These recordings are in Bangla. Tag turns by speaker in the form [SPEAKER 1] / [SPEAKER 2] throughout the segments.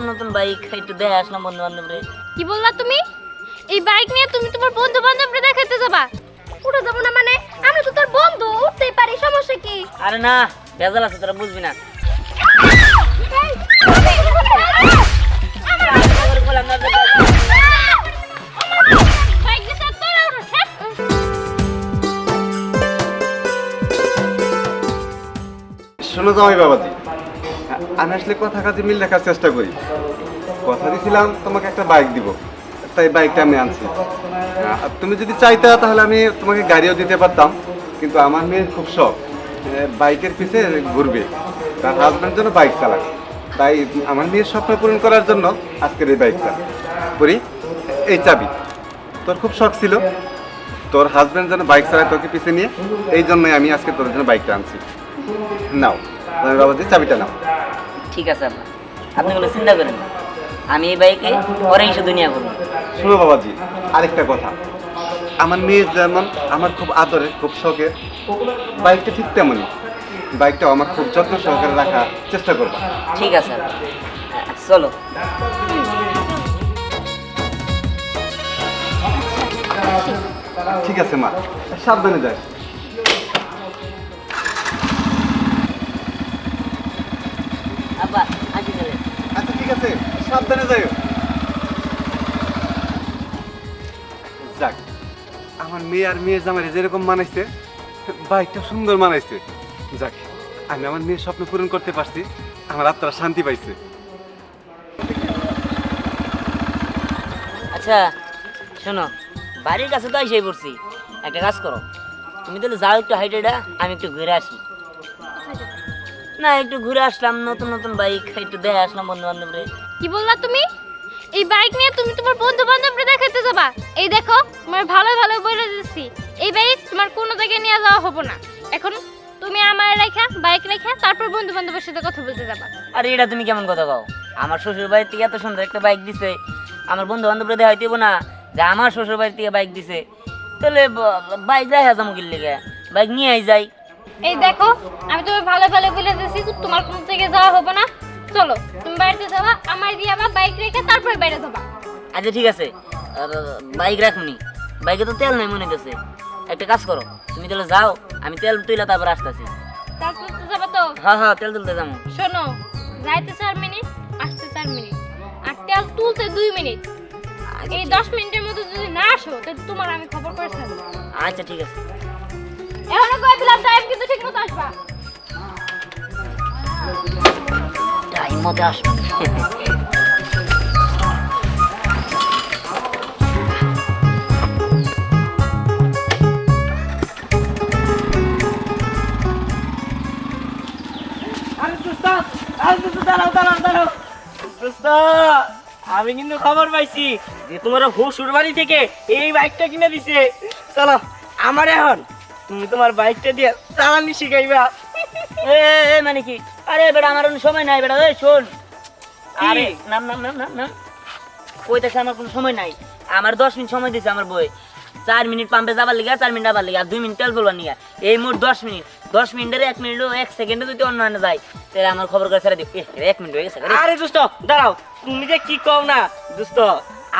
[SPEAKER 1] নতুন নতুন বাইক একটু দেখে আসলাম বন্ধু বান্ধবরে
[SPEAKER 2] কি বললা তুমি? এই বাইক নিয়ে তুমি তোমার বন্ধু বান্ধবরে দেখাইতে যাবা। উঠে যাব না মানে? আমি তো তোর বন্ধু উঠতেই পারি সমস্যা কি?
[SPEAKER 1] আরে না ভেজাল আছে তোরা বুঝবি না?
[SPEAKER 3] শোনো জামাই বাবাজি আমি আসলে কথা কাজে মিল রাখার চেষ্টা করি। কথা দিয়েছিলাম তোমাকে একটা বাইক দিব। তাই বাইকটা আমি আনছি। তুমি যদি চাইতা, তাহলে আমি তোমাকে গাড়িও দিতে পারতাম। কিন্তু আমার মেয়ের খুব শখ। বাইকের পিছে ঘুরবে। তার হাজব্যান্ড জন্য বাইক চালাক তাই আমার মেয়ের স্বপ্ন পূরণ করার জন্য আজকের এই বাইকটা করি, এই চাবি। তোর খুব শখ ছিল। তোর হাজব্যান্ড যেন বাইক চালায় তোকে পিছে নিয়ে, এই জন্যই আমি আজকে তোর জন্য বাইকটা আনছি। নাও। জামাই বাবাজি চাবিটা নাও।
[SPEAKER 1] ঠিক আছে আপা আপনি কোনো চিন্তা করেন না। আমি এই বাইকে পরেই শুধু নিয়ে করব
[SPEAKER 3] শোনো বাবাজি আরেকটা কথা। আমার মেয়ে যেমন আমার খুব আদরের খুব শখের বাইকটা ঠিক তেমনই। বাইকটাও আমার খুব যত্ন সহকারে রাখার চেষ্টা করব।
[SPEAKER 1] ঠিক আছে চলো।
[SPEAKER 3] ঠিক আছে মা। সাবধানে যাই সাবধানে যাইও। যাক, আমার মেয়ে আর মেয়ের জামাই যেরকম মানাইছে বাইকটা সুন্দর মানাইছে। যাক, আমি আমার মেয়ের স্বপ্ন পূরণ করতে পারছি, আমার আত্মারা শান্তি পাইছে।
[SPEAKER 1] আচ্ছা শোনো, বাড়ির কাছে তো এসেই পড়ছি। একটা কাজ করো, তুমি তাহলে যাও একটু হাইটেডা, আমি একটু ঘুরে আসি। না একটু ঘুরে আসলাম নতুন নতুন বাইক একটু দেখে আসলাম বন্ধু বান্ধবরে
[SPEAKER 2] কি বললা তুমি? এই বাইক নিয়ে তুমি তোমার বন্ধু বান্ধবরে দেখাতে যাবা? এই দেখো তোমার ভালো ভালো বলে দিচ্ছি এই বাইক তোমার কোনো জায়গায় নিয়ে যাওয়া হবে না। এখন তুমি আমার রেখা বাইক রেখা তারপর বন্ধু বান্ধবের সাথে কথা বলতে যাবা।
[SPEAKER 1] আরে এটা তুমি কেমন কথা কও? আমার শ্বশুর বাড়ির থেকে এত সুন্দর একটা বাইক দিছে আমার বন্ধু বান্ধবরা দেখাই দেবো না যে আমার শ্বশুর বাড়ির থেকে বাইক দিছে। তাহলে বাইক যাই হাজাম কিনলে বাইক নিয়ে যাই।
[SPEAKER 2] এই দেখো আমি তোমার ভালো ভালো বলে দিচ্ছি তোমার কোনো থেকে যাওয়া হবে না। চলো তুমি বাড়িতে যাবা আমার দিয়ে আমার বাইক রেখে তারপরে বাইরে যাবা।
[SPEAKER 1] আচ্ছা ঠিক আছে। বাইক রাখুনি। বাইকে তো তেল নাই মনে গেছে একটা কাজ করো তুমি তাহলে যাও আমি তেল তুইলা তারপর আসতেছি।
[SPEAKER 2] তারপর তো যাবা তো?
[SPEAKER 1] হ্যাঁ হ্যাঁ তেল তুলতে যাব।
[SPEAKER 2] শোনো যাইতে চার মিনিট আসতে চার মিনিট। আর তেল তুলতে দুই মিনিট। এই দশ মিনিটের মধ্যে যদি না আসো তাহলে তোমার আমি খবর করে
[SPEAKER 1] আচ্ছা ঠিক আছে।
[SPEAKER 2] এখনও কয়ে দিলাম টাইম কিন্তু ঠিক মতো আসবা।
[SPEAKER 1] টাইম মতো আসব
[SPEAKER 4] আমি কিন্তু খবর পাইছি যে তোমার শ্বশুর বাড়ি থেকে এই বাইকটা কিনে দিছে। চলো আমার এখন তুমি তোমার বাইকটা দিয়ে চালানি শিখাইবা।
[SPEAKER 1] এ এ, এ, মানে কি? আরে বেটা আমার কোনো সময় নাই বেটা ওই শোন। আরে নাম নাম নাম নাম নাম। কইতেছে আমার কোনো সময় নাই। আমার দশ মিনিট সময় দিছে আমার বই। চার মিনিট পাম্পে যাবার লিগা চার মিনিট আবার লিগা আর দুই মিনিট তেল বলবার নিগা এই মোট দশ মিনিট। দশ মিনিটের এক মিনিট এক সেকেন্ডে যদি অন্য আনে যায় তাহলে আমার খবর করে ছেড়ে এ, এক মিনিট হয়ে গেছে।
[SPEAKER 4] আরে দোস্ত দাঁড়াও। তুমি যে কি কও না দোস্ত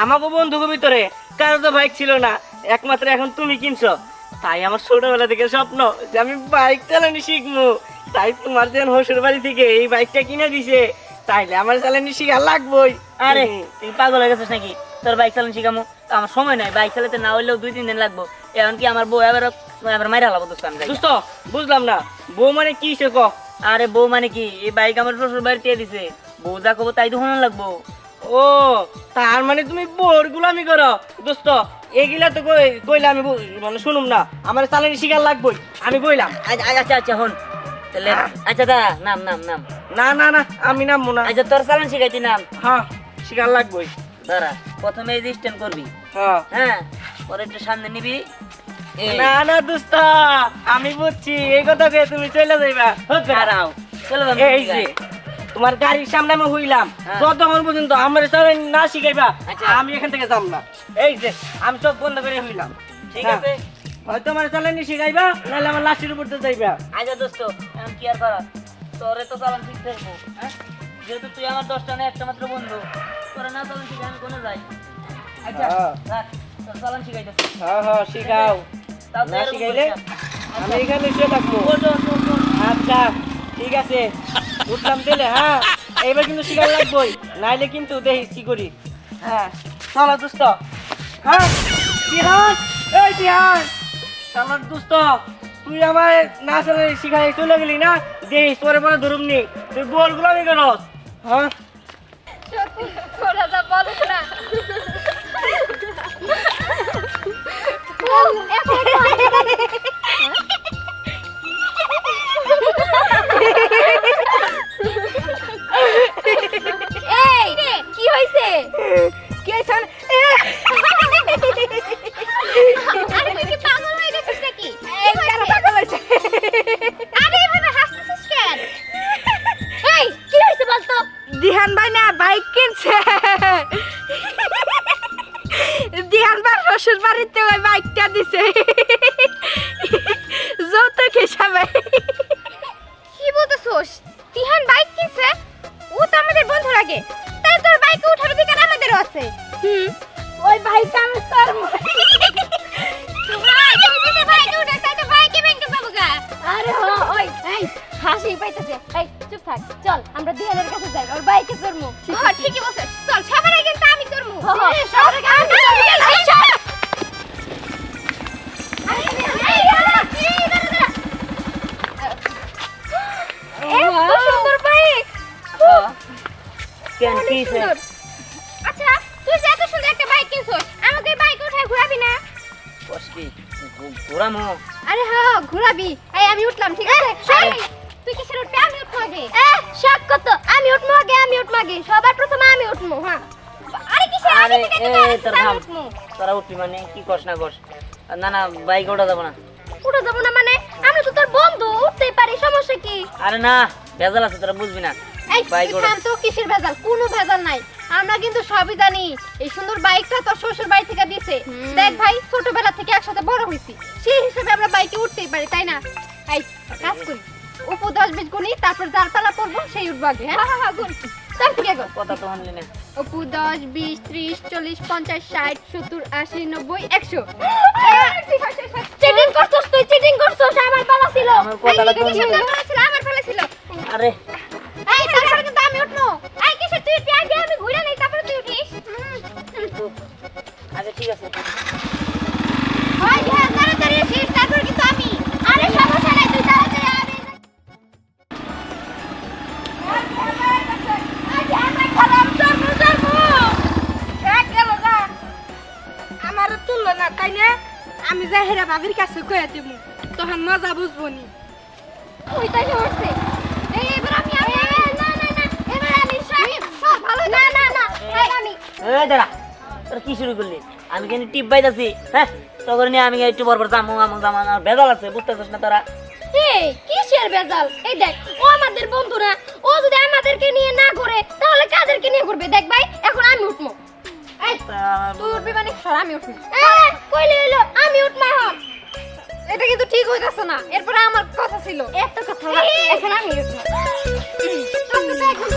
[SPEAKER 4] আমাকে বন্ধুকে ভিতরে কারও তো বাইক ছিল না। একমাত্র এখন তুমি কিনছো। তাই আমার ছোটবেলা থেকে স্বপ্ন যে আমি বাইক চালানি শিখব। তাই তোমার যেন শ্বশুর বাড়ি থেকে এই বাইকটা কিনে দিছে। তাইলে আমার চালানি শিখা লাগবোই।
[SPEAKER 1] আরে তুই পাগল হয়ে গেছিস নাকি? তোর বাইক চালানো শিখামো। আমার সময় নাই। বাইক চালাতে না হইলেও দুই তিন দিন লাগবো। এখন কি আমার বউ এবার এবার মাইরা হলাবো দোস্ত আমি।
[SPEAKER 4] দোস্ত বুঝলাম না। বউ মানে কি ক?
[SPEAKER 1] আরে বউ মানে কি? এই বাইক আমার শ্বশুর বাড়িতে দিছে। বউ যা কবো তাই তো শোনা লাগবো।
[SPEAKER 4] ও তার মানে তুমি বোর গুলামি করো। দোস্ত এগুলা তো কইলে আমি মানে শুনুম না। আমার চালানি শিকার লাগবই। আমি কইলাম।
[SPEAKER 1] আচ্ছা আচ্ছা হন। তাহলে আচ্ছা দা নাম নাম নাম।
[SPEAKER 4] না না না আমি নামবো না।
[SPEAKER 1] আচ্ছা তোর চালান শিখাইতি নাম।
[SPEAKER 4] হ্যাঁ শিকার লাগবই।
[SPEAKER 1] দাঁড়া প্রথমে এই স্ট্যান্ড করবি।
[SPEAKER 4] হ্যাঁ।
[SPEAKER 1] হ্যাঁ পরে একটু সামনে নিবি।
[SPEAKER 4] না না দোস্ত আমি বুঝছি। এই কথা তুমি চলে যাইবা।
[SPEAKER 1] দাঁড়াও চলো
[SPEAKER 4] এই যে। তোমার গাড়ির সামনে আমি হইলাম।
[SPEAKER 1] হ্যাঁ।
[SPEAKER 4] যতক্ষণ পর্যন্ত আমার চালানি না শিখাইবা
[SPEAKER 1] আচ্ছা।
[SPEAKER 4] আমি এখান থেকে যাব না। এই যে আমি সব বন্ধ করে হইলাম।
[SPEAKER 1] ঠিক
[SPEAKER 4] হ্যাঁ।
[SPEAKER 1] আছে।
[SPEAKER 4] হয়তো আমার চালানি শিখাইবা নাহলে আমার লাশের উপর যাইবা।
[SPEAKER 1] আচ্ছা দোস্ত কি আর তোরে তো চালান হ্যাঁ? যেহেতু তুই আমার দশটা না একটা মাত্র বন্ধু। তোরা না চালান শিখে আমি কোনে যাই? আচ্ছা
[SPEAKER 4] হ্যাঁ।
[SPEAKER 1] রাখ তোর চালান শিখাইতেছি।
[SPEAKER 4] হ্যাঁ হ্যাঁ শিখাও।
[SPEAKER 1] তাও
[SPEAKER 4] শিখাইলে আমি এখানে শুয়ে থাকব। আচ্ছা। ঠিক আছে। উঠলাম দিলে হ্যাঁ? এইবার কিন্তু শিকার লাগবই, নাইলে কিন্তু দেখি কি করি। হ্যাঁ চলো দোস্ত। হ্যাঁ এই দোস্ত, তুই আমার না চলে শিখাই চলে গেলি না? দেখিস, তোরে পরে ধরুম নি। তুই বলগুলো আমি করস। হ্যাঁ?
[SPEAKER 5] দিহান শ্বশুর বাড়িতে ওই বাইকটা দিছে। যৌতুক হিসাবে।
[SPEAKER 2] কি বলতেছোস? তিহান বাইক কিনছে? ও তো আমাদের বন্ধু লাগে তাই তোর বাইকে উঠার অধিকার আমাদেরও আছে। হুম।
[SPEAKER 5] ওই বাইক আমি তোর আরে ওই এই
[SPEAKER 2] হাসি পাইতেছে। এই চুপ থাক চল আমরা দিহানের কাছে যাই ওর বাইকে চড়মু ঠিকই বলছিস সবার প্রথমে আমি উঠবো হ্যাঁ। আরে কিসের
[SPEAKER 1] আরে,
[SPEAKER 2] আগে থেকে
[SPEAKER 1] তোর থাম। তোরা উঠবি মানে কি কস না কস না না বাইক ওঠা যাব না।
[SPEAKER 2] উঠে যাব না মানে আমরা তো তোর বন্ধু উঠতেই পারি সমস্যা কি?
[SPEAKER 1] আরে না ভেজাল আছে তোরা বুঝবি না।
[SPEAKER 2] এই
[SPEAKER 1] বাইক
[SPEAKER 2] থাম তো কিসের ভেজাল? কোনো ভেজাল নাই। আমরা কিন্তু সবই জানি এই সুন্দর বাইকটা তোর শ্বশুর বাড়ি থেকে দিছে দেখ ভাই ছোটবেলা থেকে একসাথে বড় হয়েছি। সেই হিসেবে আমরা বাইকে উঠতেই পারি তাই না? এই কাজ করি। উপু দশ বিশ গুণি তারপর যার পালা পড়ব সেই উঠবো আগে হ্যাঁ? হ্যাঁ হ্যাঁ গুণ তার থেকে গো
[SPEAKER 1] কথা তো শুনলি না।
[SPEAKER 2] অপু দশ বিশ ত্রিশ চল্লিশ পঞ্চাশ ষাট সত্তর আশি নব্বই একশো। চিটিং করছস তুই চিটিং করছস আমার পালা ছিল
[SPEAKER 1] আমার কথাটা তো
[SPEAKER 2] এই, কিসের
[SPEAKER 1] শুনলি।
[SPEAKER 2] তোর পালা ছিল আমার পালা ছিল
[SPEAKER 1] আরে।
[SPEAKER 2] এই তারপরে কিন্তু আমি উঠবো। এই কিসের তুই উঠবি আগে আমি ঘুরে নেই তারপরে তুই উঠিস।
[SPEAKER 1] আচ্ছা ঠিক আছে।
[SPEAKER 5] হেরা ভাবির কাছে কয়ে দিব তখন মজা বুঝব নি।
[SPEAKER 2] ওই তাই উঠছে এই এবার আমি আমি না না না এবার আমি সব সব ভালো না না না এই আমি।
[SPEAKER 1] এই দাঁড়া তোরা কি শুরু করলি? আমি কেন টিপ বাইতাছি? হ্যাঁ তখন নিয়ে আমি একটু পর পর জামু আমু জামু আমার ভেজাল আছে বুঝতেছিস না তোরা?
[SPEAKER 2] এই কিসের বেজাল এই দেখ ও আমাদের বন্ধু না ও যদি আমাদেরকে নিয়ে না ঘুরে তাহলে কাদেরকে নিয়ে ঘুরবে দেখ ভাই এখন আমি উঠবো। তুই উঠবি মানে সর আমি উঠবি। কইলে হইল আমি উঠবো এখন।
[SPEAKER 5] এটা কিন্তু ঠিক হইতাছে না। এরপরে আমার কথা ছিল।
[SPEAKER 2] এত কথা এখন আমি উঠবো।
[SPEAKER 5] এখন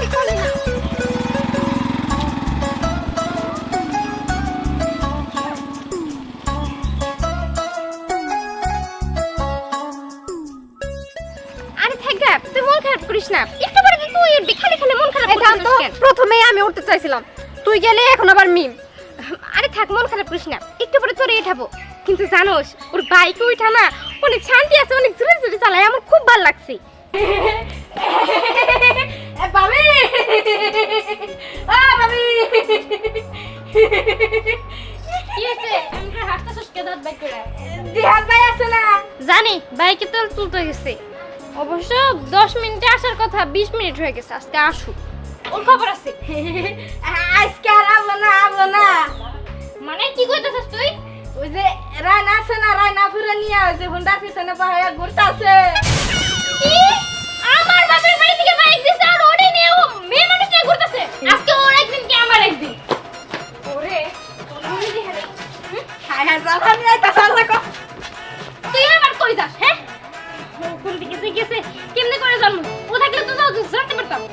[SPEAKER 5] ঠিক না।
[SPEAKER 2] তুই মন খারাপ করিস না। একটু পরে তুই খালি খালি মন খারাপ
[SPEAKER 5] প্রথমেই আমি উঠতে চাইছিলাম। তুই গেলে এখন আবার মিম।
[SPEAKER 2] আরে থাক মন খারাপ করিস না। একটু পরে তোরে এঠাবো কিন্তু জানোস ওর বাইকে উঠা না অনেক শান্তি আছে অনেক জোরে জোরে চালায় আমার খুব ভালো লাগছে।
[SPEAKER 5] বাবি! বাবি!
[SPEAKER 2] জানি বাইকে তেল তুলতে গেছে। অবশ্য দশ মিনিটে আসার কথা বিশ মিনিট হয়ে গেছে আজকে আসুক। ওর খবর আছে।
[SPEAKER 5] আজকে আর আবো না আবো না।
[SPEAKER 2] মানে কি কইতেছিস তুই?
[SPEAKER 5] ওই যে রায়না আছে না রায়না ফুরে নিয়ে ওই যে হুন্ডার পিছনে পাহাড়ে ঘুরতাছে।
[SPEAKER 2] কি? আমার বাপের বাড়ি থেকে বাইক দিছে আর ওরে নিয়ে ও মেয়ে মানুষ নিয়ে ঘুরতেছে। আজকে ওর একদিন কি আমার একদিন? ওরে ওরে দিহারে
[SPEAKER 5] হায় হায় আইতাছে আল্লাহ কো
[SPEAKER 2] তুই আবার কই যাস হ্যাঁ? কোন দিকে গেছে। কেমনে করে জানব? ও থাকলে তো যাও জানতে পারতাম।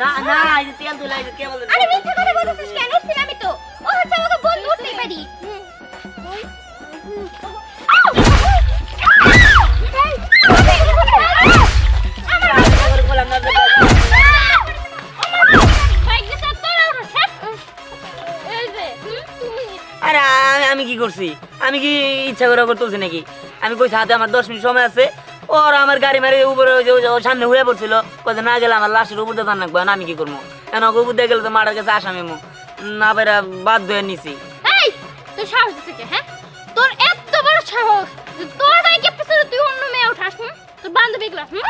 [SPEAKER 2] না না না
[SPEAKER 1] এই যে তেল তুলা এই যে কে
[SPEAKER 2] আরে মিথ্যা কথা বলছিস কেন? উঠছি আমি তো। ও হচ্ছে আমাকে বন্ধু উঠতেই পারি।
[SPEAKER 1] বললাম না যে- আরে আমি আমি কি করছি? আমি কি ইচ্ছা করে করে তুলছি নাকি? আমি কইছি হাতে আমার দশ মিনিট সময় আছে। ওর আমার গাড়ি মারি উপরে ওই যে- ওর সামনে হয়ে পড়ছিল। কোথায় না গেলে আমার লাশের উপর দিয়ে না আমি কি করব? কেন ওকে উপর দিয়ে গেলে তো মাটার কাছে আসামি মু। না পেরা বাদ ধরে নিছি।
[SPEAKER 2] এই তোর সাহস হ্যাঁ? তোর এত বড় সাহস তোর বাইকে পিছনে তুই অন্য মেয়ে উঠাস হুম? তোর বান্ধবী গুলা হুম?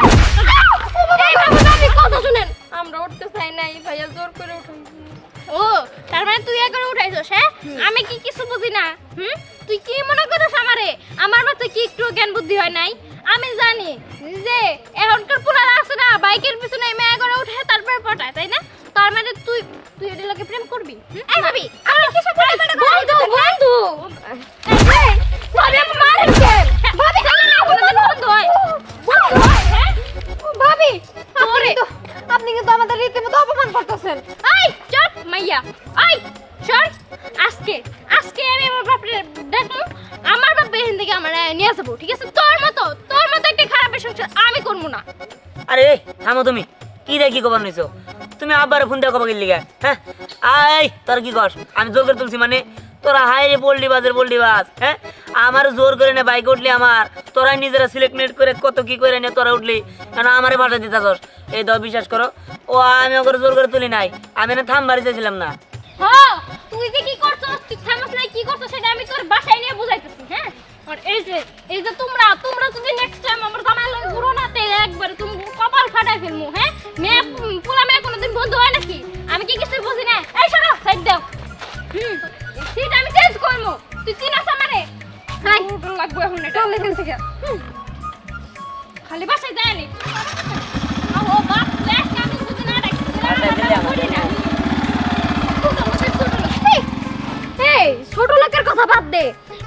[SPEAKER 2] এই বাবু আপনি কথা শুনেন। আমরা উঠতে চাই না এই ভাইয়া জোর করে উঠাই ও তার মানে তুই একবার উঠাইছস হ্যাঁ? আমি কি কিছু বুঝি না হুম? তুই কি মনে করিস আমারে? আমার মাথায় কি একটু জ্ঞান বুদ্ধি হয় নাই? আমি জানি যে এখনকার পোলারা আছে না বাইকের পিছনে মেয়ে করে উঠে তারপরে পটায় তাই না? তার মানে তুই তুই এটার লোকে প্রেম করবি? এই ভাবি আমি কিসে প্রেম করে বন্ধু বন্ধু। ভাবি আপনি মারেন কেন? ভাবি জানেন না কোনদিন বন্ধু হয়। বন্ধু হয়? হ্যাঁ ভাবি আপনি তো আপনি কিন্তু আমাদের রীতিমতো অপমান করতেছেন। এই চুপ মাইয়া। এই চল আজকে আজকে আমি আমার বাপরে দেখো আমার বাপ এখান থেকে আমার নিয়ে আসব ঠিক আছে?
[SPEAKER 1] আরে, থামো তুমি। কি দেখি খবর নিছো? তুমি আবার ফোন দিয়ে খবর গেলি হ্যাঁ? আই তোর কি কর আমি জোর করে তুলছি মানে তোরা হাই রে পোল্ট্রি বাজের পোল্ট্রি বাজ হ্যাঁ? আমার জোর করে নে বাইক উঠলি আমার তোরা নিজেরা সিলেক্ট করে কত কি করে নে তোরা উঠলি, কেন আমারে ভাষা দিতে তোর এই দাও বিশ্বাস করো, ও আমি ওকে জোর করে তুলি নাই, আমি না থাম বাড়ি চাইছিলাম না।
[SPEAKER 2] হ্যাঁ তুই যে কি করছস, তুই থামাস নাই, কি করছস সেটা আমি তোর বাসায় নিয়ে বুঝাইতেছি হ্যাঁ? আর এই যে এই যে তোমরা তোমরা যদি নেক্সট টাইম আমার জামাই লাগে ঘুরো না তে একবার তুমি কপাল ফাটাই ফেলমু হ্যাঁ? মেয়ে পোলা মেয়ে কোনোদিন বন্ধু হয় নাকি? আমি কি কিছু বুঝি না। এই শোনো সাইড দাও। হুম সিট আমি চেঞ্জ করব তুই চিনাস আমারে হাই। লাগবে এখন এটা। চল এখান থেকে। খালি বাসায় যায়নি ও বাপ দেখ আমি বুঝি না রাখছি
[SPEAKER 1] বাসায় দিলে আমার
[SPEAKER 2] না। ছোট লোকের কথা বাদ দে।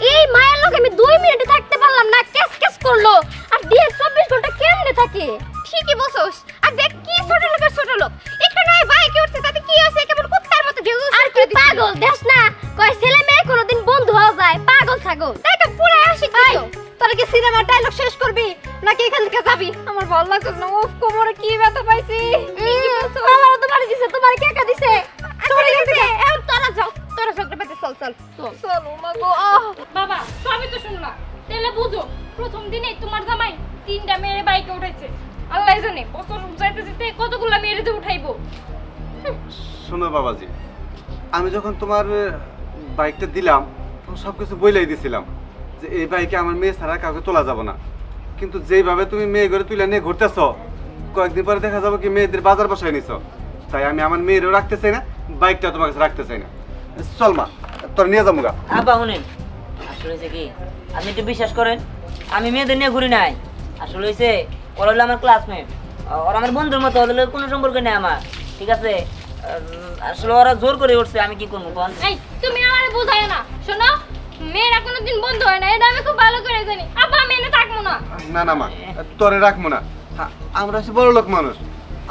[SPEAKER 2] এই মায়ের দুই মিনিটে থাকতে পারলাম না কেস কেস করল। আর দিয়ে চব্বিশ ঘণ্টা কেমনে থাকে? ঠিকই বসোস আর দেখ কি ছোট লোকের ছোট লোক। একটু নয় বাইকে উঠছে তাতে কি আছে? কেবল কুত্তার মতো ঢেউ আর তুই পাগল দেখ না। কয় ছেলে মেয়ে কোনোদিন বন্ধু হওয়া যায়। পাগল ছাগল। তাই তো পুরো আসি কি তোরা কি সিনেমা ডায়লগ শেষ করবি? নাকি এখান থেকে যাবি? আমার ভালো লাগছে না। উফ কোমরে কি ব্যথা পাইছি। আমার তো বাড়ি দিছে তোমার কে একা দিছে? চলে গেছে এখন তোরা যাও তোরা ঝগড়া পেতে চল চল। চল। মা গো তিনটা মেয়ে বাইকে উঠাইছে আল্লাহ জানে বছর যাইতে যেতে কতগুলা মেয়ের যে উঠাইবো।
[SPEAKER 3] শোনো বাবাজি আমি যখন তোমার বাইকটা দিলাম তখন সব কিছু বইলাই দিছিলাম যে এই বাইকে আমার মেয়ে ছাড়া কাউকে তোলা যাবে না। কিন্তু যেইভাবে তুমি মেয়ে ঘরে তুলে নিয়ে ঘুরতেছ কয়েকদিন পরে দেখা যাবে কি মেয়েদের বাজার বসায় নিছ। তাই আমি আমার মেয়েরও রাখতে চাই না বাইকটা তোমার কাছে রাখতে চাই না। চল মা তোর নিয়ে যাব গা।
[SPEAKER 1] আব্বা শুনেন। আসলে কি আপনি একটু বিশ্বাস করেন আমি মেয়েদের নিয়ে ঘুরি নাই। আসলে হয়েছে ওরা হলো আমার ক্লাসমেট ওরা আমার বন্ধুর মতো ওদের কোনো সম্পর্ক নেই আমার ঠিক আছে? আসলে ওরা জোর করে উঠছে আমি কি করব কোন
[SPEAKER 2] এই তুমি আমারে বুঝাই না শোনো? মেয়েরা কোনোদিন বন্ধু হয় না এটা আমি খুব ভালো করে জানি। আব্বা আমি এনে থাকব না।
[SPEAKER 3] না না মা তোরে রাখব না। হ্যাঁ, আমরা হচ্ছে বড় লোক মানুষ।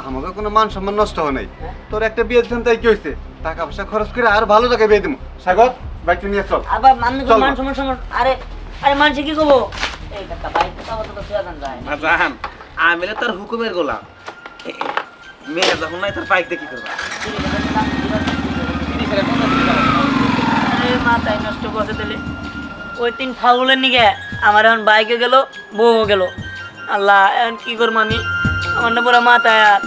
[SPEAKER 3] আমাকে কোনো মান সম্মান নষ্ট হয় নাই। তোর একটা বিয়ে দিতাম তাই কি হয়েছে টাকা পয়সা খরচ করে আর ভালো জায়গায় বিয়ে দিব সাগর বাইকটা নিয়ে চল।
[SPEAKER 1] আবার আমি
[SPEAKER 3] চল
[SPEAKER 1] মান সম্মান সম্মান আরে আরে মানুষে কি করব?
[SPEAKER 6] মাজান আমি তার হুকুমের গোলাম। মেয়ে যখন নাই তার পাইক দেখি করবা?
[SPEAKER 1] মাথায় নষ্ট করে দিলে ওই তিন ফাউলের নিগে আমার এখন বাইকে গেল বউ গেল। আল্লাহ, এখন কি করব আমি? আমার না পুরো মাথায় আর